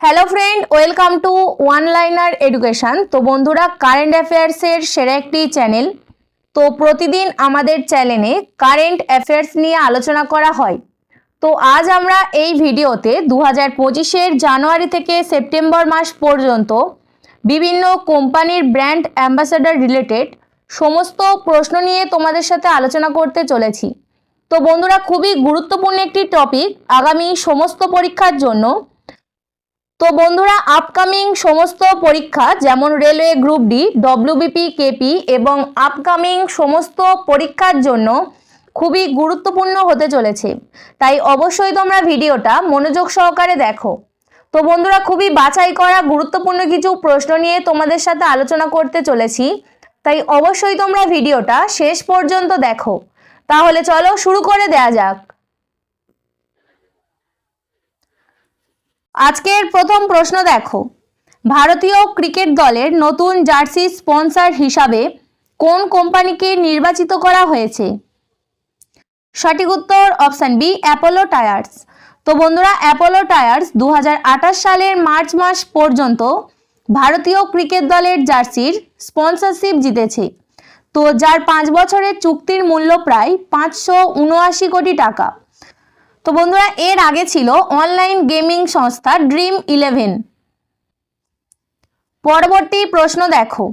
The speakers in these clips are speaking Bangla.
Hello friend welcome to one liner education তো বন্ধুরা কারেন্ট অ্যাফেয়ার্সের সেরা একটি চ্যানেল তো প্রতিদিন আমাদের চ্যানেলে কারেন্ট অ্যাফেয়ার্স নিয়ে আলোচনা করা হয়। তো আজ আমরা এই ভিডিওতে দু হাজার পঁচিশের জানুয়ারি থেকে সেপ্টেম্বর মাস পর্যন্ত বিভিন্ন কোম্পানির ব্র্যান্ড অ্যাম্বাসাডার রিলেটেড সমস্ত প্রশ্ন নিয়ে তোমাদের সাথে আলোচনা করতে চলেছি। তো বন্ধুরা, খুবই গুরুত্বপূর্ণ একটি টপিক আগামী সমস্ত পরীক্ষার জন্য তো বন্ধুরা আপকামিং সমস্ত পরীক্ষা, যেমন railway group D WBP KP এবং আপকামিং সমস্ত পরীক্ষার জন্য খুবই গুরুত্বপূর্ণ হতে চলেছে। তাই অবশ্যই তোমরা ভিডিওটা মনোযোগ সহকারে দেখো। তো বন্ধুরা, খুবই বাছাই করা, গুরুত্বপূর্ণ কিছু প্রশ্ন নিয়ে তোমাদের সাথে আলোচনা করতে চলেছি। তাই অবশ্যই তোমরা ভিডিওটা শেষ পর্যন্ত দেখো। তাহলে চলো শুরু করে দেয়া যাক। আজকের প্রথম প্রশ্ন দেখো। ভারতীয় ক্রিকেট দলের নতুন জার্সি স্পন্সর হিসাবে কোন কোম্পানিকে নির্বাচিত করা হয়েছে? সঠিক উত্তর অপশান বি, অ্যাপোলো টায়ার্স। তো বন্ধুরা, অ্যাপোলো টায়ার্স দু হাজার আঠাশ সালের মার্চ মাস পর্যন্ত ভারতীয় ক্রিকেট দলের জার্সির স্পন্সরশিপ জিতেছে। তো যার পাঁচ বছরের চুক্তির মূল্য প্রায় পাঁচশো উনআশি কোটি টাকা। তো বন্ধুরা, এর আগে ছিল অনলাইন গেমিং সংস্থা ড্রিম ইলেভেন পরবর্তী প্রশ্ন দেখো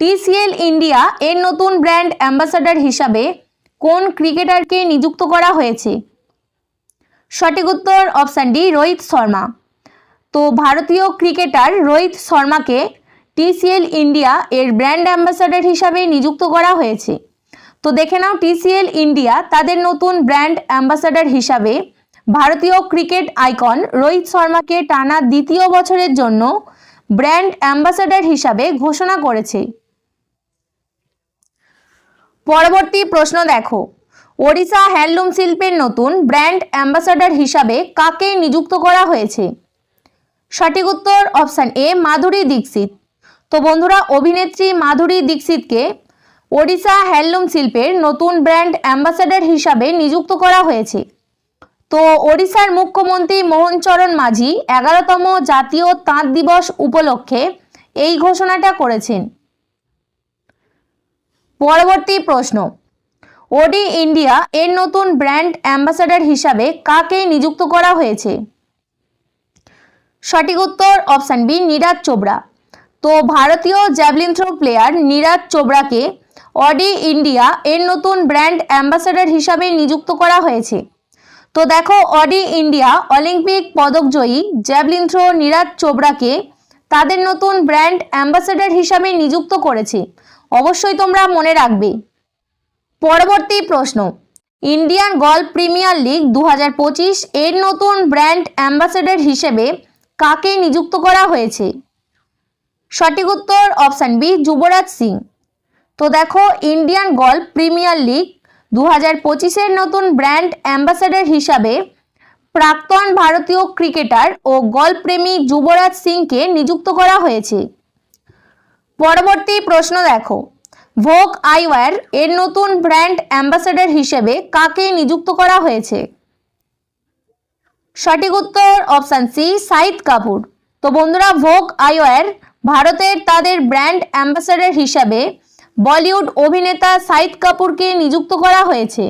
টিসিএল ইন্ডিয়া এর নতুন ব্র্যান্ড অ্যাম্বাসাডার হিসাবে কোন ক্রিকেটারকে নিযুক্ত করা হয়েছে? সঠিক উত্তর অপশান ডি রোহিত শর্মা। তো ভারতীয় ক্রিকেটার রোহিত শর্মাকে টিসিএল ইন্ডিয়া এর ব্র্যান্ড অ্যাম্বাসাডার হিসাবে নিযুক্ত করা হয়েছে। তো দেখে নাও, টিসিএল ইন্ডিয়া তাদের নতুন ব্র্যান্ড অ্যাম্বাসাডার হিসাবে ভারতীয় ক্রিকেট আইকন রোহিত শর্মাকে টানা দ্বিতীয় বছরের জন্য ব্র্যান্ড অ্যাম্বাসাডার হিসাবে ঘোষণা করেছে। পরবর্তী প্রশ্ন দেখো, ওড়িশা হ্যান্ডলুম শিল্পের নতুন ব্র্যান্ড অ্যাম্বাসাডার হিসাবে কাকে নিযুক্ত করা হয়েছে? সঠিক উত্তর অপশান এ, মাধুরী দীক্ষিত। তো বন্ধুরা, অভিনেত্রী মাধুরী দীক্ষিতকে ওড়িশা হ্যান্ডলুম শিল্পের নতুন ব্র্যান্ড অ্যাম্বাসাডার হিসাবে নিযুক্ত করা হয়েছে। তো ওড়িশার মুখ্যমন্ত্রী মোহনচরণ মাঝি এগারোতম জাতীয় তাঁত দিবস উপলক্ষে এই ঘোষণাটা করেছেন। পরবর্তী প্রশ্ন, ওডি ইন্ডিয়া এর নতুন ব্র্যান্ড অ্যাম্বাসাডার হিসাবে কাকে নিযুক্ত করা হয়েছে? সঠিক উত্তর অপশান বি, নীরাজ চোপড়া। তো ভারতীয় জ্যাভলিন থ্রো প্লেয়ার নীরাজ চোপড়াকে অডি ইন্ডিয়া এর নতুন ব্র্যান্ড অ্যাম্বাসাডার হিসাবে নিযুক্ত করা হয়েছে। তো দেখো, অডি ইন্ডিয়া অলিম্পিক পদকজয়ী জ্যাভলিন থ্রো নীরাজ চোপড়াকে তাদের নতুন ব্র্যান্ড অ্যাম্বাসাডার হিসাবে নিযুক্ত করেছে। অবশ্যই তোমরা মনে রাখবে। পরবর্তী প্রশ্ন, ইন্ডিয়ান গল্ফ প্রিমিয়ার লিগ দু হাজার পঁচিশ এর নতুন ব্র্যান্ড অ্যাম্বাসাডার হিসেবে কাকে নিযুক্ত করা হয়েছে? সঠিক উত্তর অপশান বি, যুবরাজ সিং। তো দেখো ইন্ডিয়ান গল্ফ প্রিমিয়ার লিগ দু হাজার পঁচিশের নতুন ব্র্যান্ড অ্যাম্বাসাডার হিসাবে প্রাক্তন ভারতীয় ক্রিকেটার ও গল্ফ প্রেমী যুবরাজ সিংকে নিযুক্ত করা হয়েছে। পরবর্তী প্রশ্ন দেখো ভোগ আইওয়ার এর নতুন ব্র্যান্ড অ্যাম্বাসাডার হিসেবে কাকে নিযুক্ত করা হয়েছে? সঠিক উত্তর অপশান সি সাইদ কাপুর। তো বন্ধুরা ভোগ আইওয়ার ভারতের তাদের ব্র্যান্ড অ্যাম্বাসাডার হিসাবে বলিউড অভিনেতা সাইদ কাপুরকে নিযুক্ত করা হয়েছে।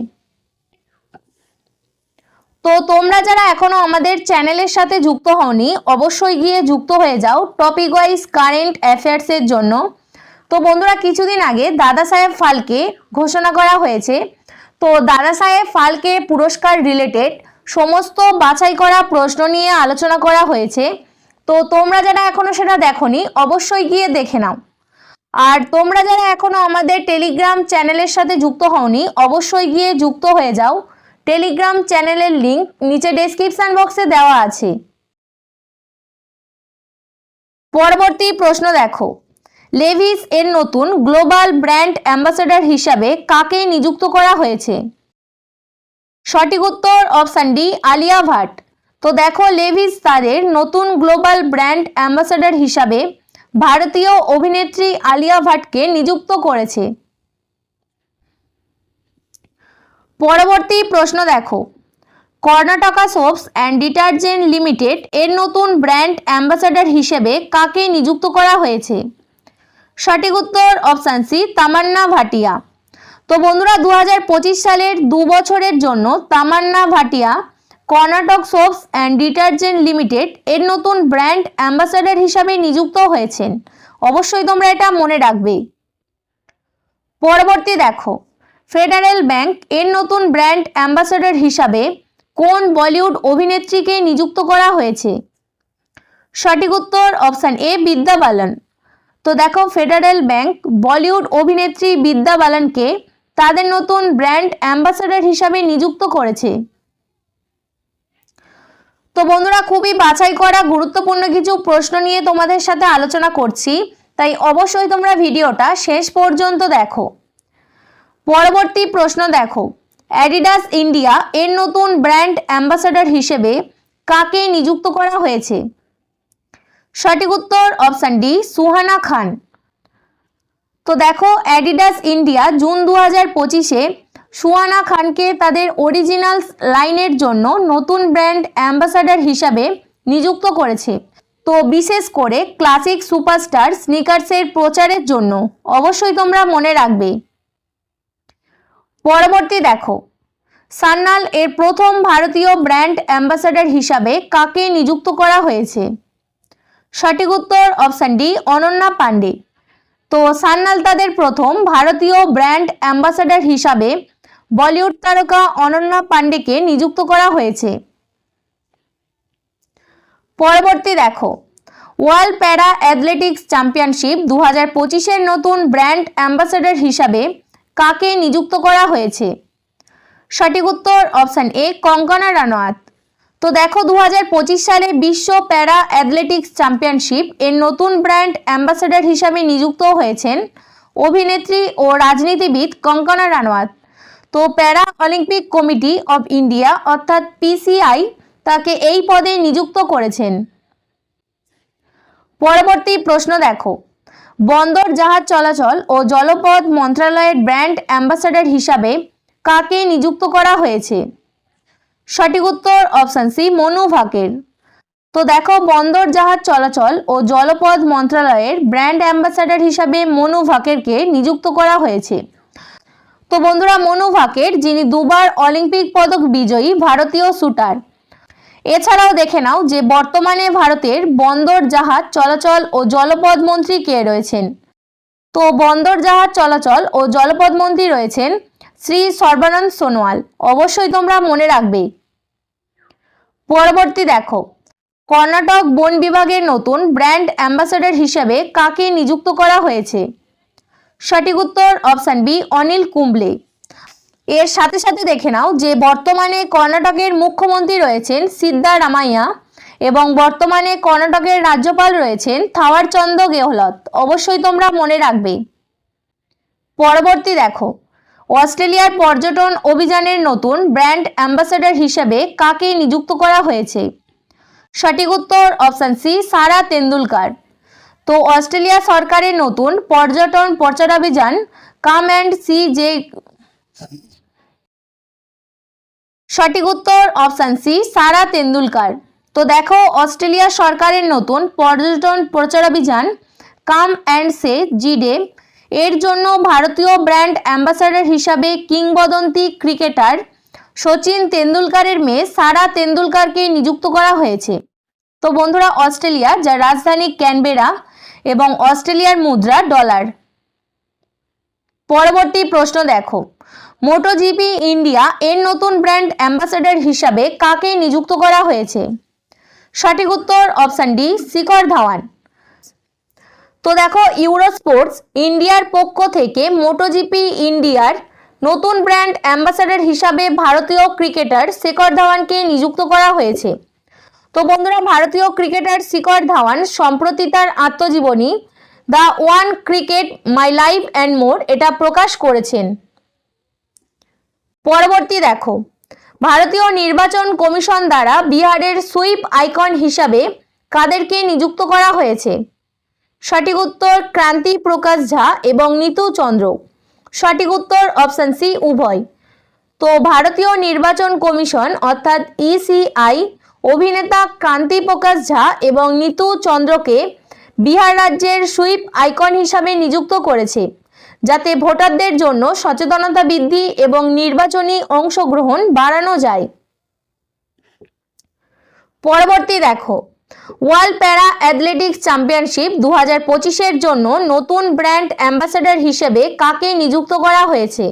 তো তোমরা যারা এখনও আমাদের চ্যানেলের সাথে যুক্ত হওনি, অবশ্যই গিয়ে যুক্ত হয়ে যাও টপিক ওয়াইজ কারেন্ট অ্যাফেয়ার্সের জন্য। তো বন্ধুরা, কিছুদিন আগে দাদা সাহেব ফালকে ঘোষণা করা হয়েছে। তো দাদা সাহেব ফালকে পুরস্কার রিলেটেড সমস্ত বাছাই করা প্রশ্ন নিয়ে আলোচনা করা হয়েছে। তো তোমরা যারা এখনও সেটা দেখোনি, অবশ্যই গিয়ে দেখে নাও। আর তোমরা যারা এখনও আমাদের টেলিগ্রাম চ্যানেলের সাথে যুক্ত হওনি, অবশ্যই গিয়ে যুক্ত হয়ে যাও। টেলিগ্রাম চ্যানেলের লিংক নিচে ডেসক্রিপশন বক্সে দেওয়া আছে। পরবর্তী প্রশ্ন দেখো। লেভিস এর নতুন গ্লোবাল ব্র্যান্ড অ্যাম্বাসেডর হিসাবে কাকে নিযুক্ত করা হয়েছে? সঠিক উত্তর অপশান ডি আলিয়া ভাট। তো দেখো লেভিস তাদের নতুন গ্লোবাল ব্র্যান্ড অ্যাম্বাসেডর হিসাবে ভারতীয় অভিনেত্রী আলিয়া ভাটকে নিযুক্ত করেছে। পরবর্তী প্রশ্ন দেখো। Karnataka soaps and detergent limited এর নতুন ব্র্যান্ড অ্যাম্বাসাডার হিসেবে কাকে নিযুক্ত করা হয়েছে? সঠিক উত্তর অপশান সি, তামান্না ভাটিয়া। তো বন্ধুরা দু হাজার পঁচিশ সালের দু বছরের জন্য Tamannaah Bhatia Karnataka soaps and detergent limited এর নতুন ব্র্যান্ড অ্যাম্বাসাডার হিসাবে নিযুক্ত হয়েছেন। অবশ্যই তোমরা এটা মনে রাখবে। পরবর্তী দেখো, ফেডারেল ব্যাংক এর নতুন ব্র্যান্ড অ্যাম্বাসাডার হিসাবে কোন বলিউড অভিনেত্রীকে নিযুক্ত করা হয়েছে? সঠিক উত্তর অপশান এ বিদ্যা বালন তো দেখো, ফেডারেল ব্যাংক বলিউড অভিনেত্রী বিদ্যা বালনকে তাদের নতুন ব্র্যান্ড অ্যাম্বাসাডার হিসাবে নিযুক্ত করেছে। তো বন্ধুরা, খুবই বাছাই করা, গুরুত্বপূর্ণ কিছু প্রশ্ন নিয়ে তোমাদের সাথে আলোচনা করছি। তাই অবশ্যই তোমরা ভিডিওটা শেষ পর্যন্ত দেখো। পরবর্তী প্রশ্ন দেখো। অ্যাডিডাস ইন্ডিয়া এর নতুন ব্র্যান্ড অ্যাম্বাসাডার হিসেবে কাকে নিযুক্ত করা হয়েছে? সঠিক উত্তর অপশান ডি সুহানা খান। তো দেখো অ্যাডিডাস ইন্ডিয়া জুন দু হাজার পঁচিশে সুহানা খানকে তাদের অরিজিনাল লাইনের জন্য নতুন ব্র্যান্ড অ্যাম্বাসাডার হিসাবে নিযুক্ত করেছে। তো বিশেষ করে ক্লাসিক সুপারস্টার স্নিকার্সের প্রচারের জন্য অবশ্যই তোমরা মনে রাখবে। পরবর্তী দেখো, সান্নাল এর প্রথম ভারতীয় ব্র্যান্ড অ্যাম্বাসাডার হিসাবে কাকে নিযুক্ত করা হয়েছে? সঠিক উত্তর অপশান ডি অনন্যা পাণ্ডে তো সান্নাল তাদের প্রথম ভারতীয় ব্র্যান্ড অ্যাম্বাসাডার হিসাবে বলিউড তারকা অনন্যা পাণ্ডেকে নিযুক্ত করা হয়েছে। পরবর্তী দেখো, ওয়ার্ল্ড প্যারা অ্যাথলেটিক্স চ্যাম্পিয়নশিপ দু হাজার পঁচিশের নতুন ব্র্যান্ড অ্যাম্বাসাডার হিসাবে কাকে নিযুক্ত করা হয়েছে? সঠিক উত্তর অপশান এ, কঙ্কনা রানাওয়াত। তো দেখো দু হাজার পঁচিশ সালে বিশ্ব প্যারা অ্যাথলেটিক্স চ্যাম্পিয়নশিপ এর নতুন ব্র্যান্ড অ্যাম্বাসাডার হিসাবে নিযুক্ত হয়েছেন অভিনেত্রী ও রাজনীতিবিদ কঙ্কনা রানাওয়াত। তো para Olympic committee of India অর্থাৎ পিসিআই তাকে এই পদে নিযুক্ত করেছেন। পরবর্তী প্রশ্ন দেখো। বন্দর জাহাজ চলাচল ও জলপথ মন্ত্রণালয়ের ব্র্যান্ড অ্যাম্বাসাডার হিসাবে কাকে নিযুক্ত করা হয়েছে? সঠিক উত্তর অপশান সি, মনু ভাকের। তো দেখো, বন্দর জাহাজ চলাচল ও জলপথ মন্ত্রণালয়ের ব্র্যান্ড অ্যাম্বাসাডার হিসাবে মনু ভাকেরকে নিযুক্ত করা হয়েছে। তো বন্ধুরা, মনু ভাকের, যিনি দুবার অলিম্পিক পদক বিজয়ী, ভারতীয় শুটার। এছাড়াও দেখে নাও যে বর্তমানে ভারতের বন্দর জাহাজ চলাচল ও জলপথ মন্ত্রী কে রয়েছেন? তো বন্দর জাহাজ চলাচল ও জলপথ মন্ত্রী রয়েছেন শ্রী সর্বানন্দ সোনোয়াল। অবশ্যই তোমরা মনে রাখবে। পরবর্তী দেখো, কর্ণাটক বন বিভাগের নতুন ব্র্যান্ড অ্যাম্বাসাডার হিসেবে কাকে নিযুক্ত করা হয়েছে? সঠিক উত্তর অপশান বি, অনিল কুম্বলে। এর সাথে সাথে দেখে নাও যে বর্তমানে কর্ণাটকের মুখ্যমন্ত্রী রয়েছেন সিদ্ধারামাইয়া এবং বর্তমানে কর্ণাটকের রাজ্যপাল রয়েছেন থাওয়ারচন্দ গেহলত অবশ্যই তোমরা মনে রাখবে। পরবর্তী দেখো, অস্ট্রেলিয়ার পর্যটন অভিযানের নতুন ব্র্যান্ড অ্যাম্বাসাডার হিসেবে কাকে নিযুক্ত করা হয়েছে? সঠিক উত্তর অপশান সি, সারা তেন্ডুলকার। তো অস্ট্রেলিয়া সরকারের নতুন পর্যটন প্রচারাভিযান কাম অ্যান্ড সি যে সঠিক উত্তর অপশান সি সারা তেন্ডুলকার। তো দেখো, অস্ট্রেলিয়া সরকারের নতুন পর্যটন প্রচারাভিযান কাম অ্যান্ড সে জি ডে এর জন্য ভারতীয় ব্র্যান্ড অ্যাম্বাসাডার হিসাবে কিংবদন্তি ক্রিকেটার সচিন তেন্ডুলকারের মেয়ে সারা তেন্ডুলকারকে নিযুক্ত করা হয়েছে। তো বন্ধুরা, অস্ট্রেলিয়া, যার রাজধানী ক্যানবেরা এবং অস্ট্রেলিয়ার মুদ্রা ডলার। পরবর্তী প্রশ্ন দেখো। মোটোজিপি ইন্ডিয়া এর নতুন ব্র্যান্ড অ্যাম্বাসাডার হিসাবে কাকে নিযুক্ত করা হয়েছে? সঠিক উত্তর অপশান ডি শিখর ধাওয়ান। তো দেখো ইউরো স্পোর্টস ইন্ডিয়ার পক্ষ থেকে মোটোজিপি ইন্ডিয়ার নতুন ব্র্যান্ড অ্যাম্বাসাডার হিসাবে ভারতীয় ক্রিকেটার শেখর ধাওয়ানকে নিযুক্ত করা হয়েছে। তো বন্ধুরা, ভারতীয় ক্রিকেটার শিখর ধাওয়ান সম্প্রতি তার আত্মজীবনী the one cricket, my life and more, এটা প্রকাশ করেছেন। পরবর্তী দেখো, ভারতীয় নির্বাচন কমিশন দ্বারা বিহারের সুইপ আইকন হিসাবে কাদেরকে নিযুক্ত করা হয়েছে? সঠিক উত্তর, ক্রান্তি প্রকাশ ঝা এবং নিতু চন্দ্র। সঠিক উত্তর, অপশান সি, উভয়। তো ভারতীয় নির্বাচন কমিশন, অর্থাৎ ইসিআই অভিনেতা ক্রান্তি প্রকাশ ঝা এবং নিতু চন্দ্রকে বিহার রাজ্যের সুইপ আইকন হিসাবে নিযুক্ত করেছে, যাতে ভোটারদের জন্য সচেতনতা বৃদ্ধি এবং নির্বাচনী অংশগ্রহণ বাড়ানো যায়। পরবর্তী দেখো, ওয়ার্ল্ড প্যারা অ্যাথলেটিক্স চ্যাম্পিয়নশিপ দু হাজার জন্য নতুন ব্র্যান্ড অ্যাম্বাসেডর হিসেবে কাকে নিযুক্ত করা হয়েছে?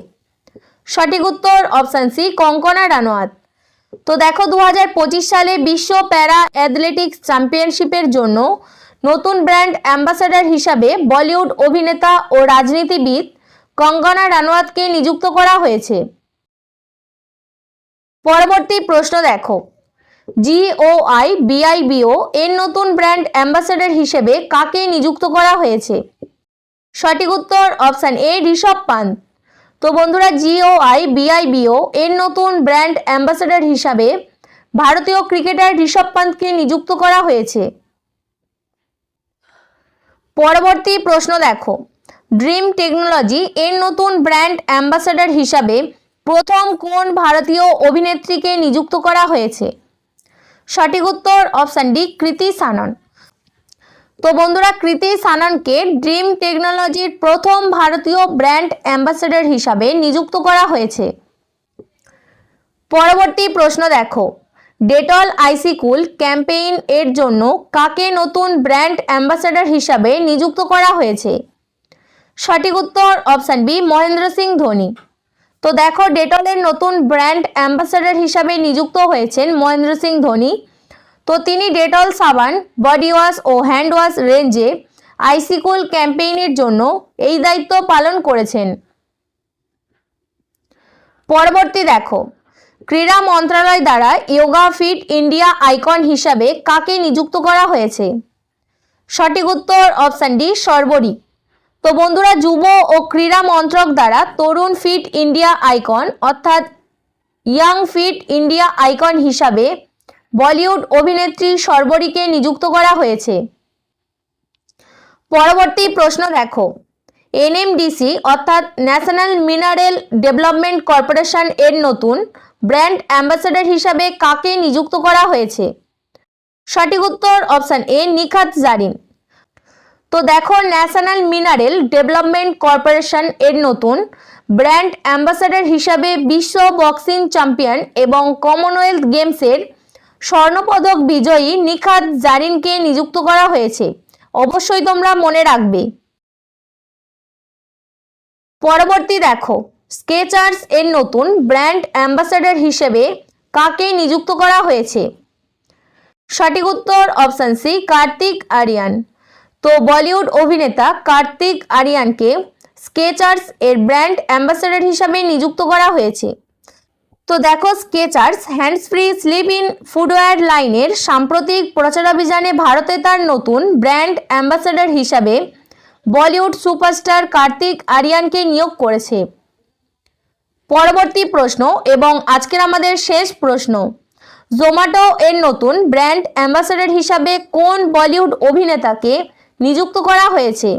সঠিক উত্তর অপশান সি, কঙ্কনা রানোয়াত তো দেখো দু হাজার পঁচিশ সালে বিশ্ব প্যারা অ্যাথলেটিক্স চ্যাম্পিয়নশিপের জন্য নতুন ব্র্যান্ড অ্যাম্বাসেডর হিসাবে বলিউড অভিনেতা ও রাজনীতিবিদ কঙ্গনা রানোয়াতকে নিযুক্ত করা হয়েছে। পরবর্তী প্রশ্ন দেখো জিওআই বিআইবিও এর নতুন ব্র্যান্ড অ্যাম্বাসেডর হিসেবে কাকে নিযুক্ত করা হয়েছে? সঠিক উত্তর অপশান এ, ঋষভ পান্ত তো বন্ধুরা জিওআই, বিআইবিও, এর নতুন ব্র্যান্ড অ্যাম্বাসেডর হিসাবে ভারতীয় ক্রিকেটার ঋষভ পান্তকে নিযুক্ত করা হয়েছে। পরবর্তী প্রশ্ন দেখো। ড্রিম টেকনোলজি এর নতুন ব্র্যান্ড অ্যাম্বাসেডর হিসাবে প্রথম কোন ভারতীয় অভিনেত্রীকে নিযুক্ত করা হয়েছে? সঠিক উত্তর অপশান ডি কৃতি সানন। তো বন্ধুরা, কৃতি সাননকে ড্রিম টেকনোলজির প্রথম ভারতীয় ব্র্যান্ড অ্যাম্বাসেডর হিসাবে নিযুক্ত করা হয়েছে। পরবর্তী প্রশ্ন দেখো। ডেটল আইসিকুল ক্যাম্পেইন এর জন্য কাকে নতুন ব্র্যান্ড অ্যাম্বাসেডর হিসাবে নিযুক্ত করা হয়েছে? সঠিক উত্তর অপশান বি, মহেন্দ্র সিং ধোনি। তো দেখো, ডেটলের নতুন ব্র্যান্ড অ্যাম্বাসেডর হিসাবে নিযুক্ত হয়েছেন মহেন্দ্র সিং ধোনি। তো তিনি ডেটল সাবান, বডি ওয়াশ ও হ্যান্ড ওয়াশ রেঞ্জে আইসিকুল ক্যাম্পেইনের জন্য এই দায়িত্ব পালন করেছেন। পরবর্তী দেখো, ক্রীড়া মন্ত্রণালয় দ্বারা ইয়োগা ফিট ইন্ডিয়া আইকন হিসাবে কাকে নিযুক্ত করা হয়েছে? সঠিক উত্তর অপশান ডি, সর্বরী। তো বন্ধুরা, যুব ও ক্রীড়া মন্ত্রক দ্বারা তরুণ ফিট ইন্ডিয়া আইকন অর্থাৎ ইয়াং ফিট ইন্ডিয়া আইকন হিসাবে বলিউড অভিনেত্রী সর্বরীকে নিযুক্ত করা হয়েছে। পরবর্তী প্রশ্ন দেখো। এনএমডিসি অর্থাৎ ন্যাশনাল মিনারেল ডেভেলপমেন্ট কর্পোরেশন এর নতুন ব্র্যান্ড অ্যাম্বাসেডর হিসাবে কাকে নিযুক্ত করা হয়েছে? সঠিক উত্তর অপশান এ, নিখাত জারিন। তো দেখো, ন্যাশনাল মিনারেল ডেভেলপমেন্ট কর্পোরেশন এর নতুন ব্র্যান্ড অ্যাম্বাসেডর হিসাবে বিশ্ব বক্সিং চ্যাম্পিয়ন এবং কমনওয়েলথ গেমসের স্বর্ণপদক বিজয়ী নিখাত জারিনকে নিযুক্ত করা হয়েছে। অবশ্যই তোমরা মনে রাখবে। পরবর্তী দেখো, স্কেচার্স এর নতুন ব্র্যান্ড অ্যাম্বাসেডর হিসেবে কাকে নিযুক্ত করা হয়েছে? সঠিক উত্তর অপশান সি, কার্তিক আরিয়ান। তো বলিউড অভিনেতা কার্তিক আরিয়ানকে স্কেচার্স এর ব্র্যান্ড অ্যাম্বাসেডর হিসাবে নিযুক্ত করা হয়েছে। তো দেখো Skechers hands free slip in footwear লাইনের সাম্প্রতিক প্রচারাভিযানে ভারতে তার নতুন ব্র্যান্ড অ্যাম্বাসেডর হিসাবে বলিউড সুপারস্টার কার্তিক আরিয়ানকে নিয়োগ করেছে। পরবর্তী প্রশ্ন এবং আজকের আমাদের শেষ প্রশ্ন জোম্যাটো এর নতুন ব্র্যান্ড অ্যাম্বাসেডর হিসাবে কোন বলিউড অভিনেতাকে নিযুক্ত করা হয়েছে?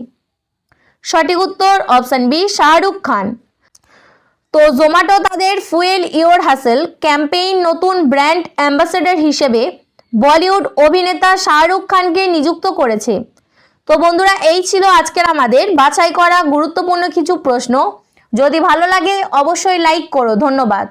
সঠিক উত্তর অপশান বি শাহরুখ খান। তো জোম্যাটো তাদের ফুয়েল ইওর হাসেল ক্যাম্পেইন নতুন ব্র্যান্ড অ্যাম্বাসেডর হিসেবে বলিউড অভিনেতা শাহরুখ খানকে নিযুক্ত করেছে। তো বন্ধুরা, এই ছিল আজকের আমাদের বাছাই করা গুরুত্বপূর্ণ কিছু প্রশ্ন। যদি ভালো লাগে, অবশ্যই লাইক করো। ধন্যবাদ।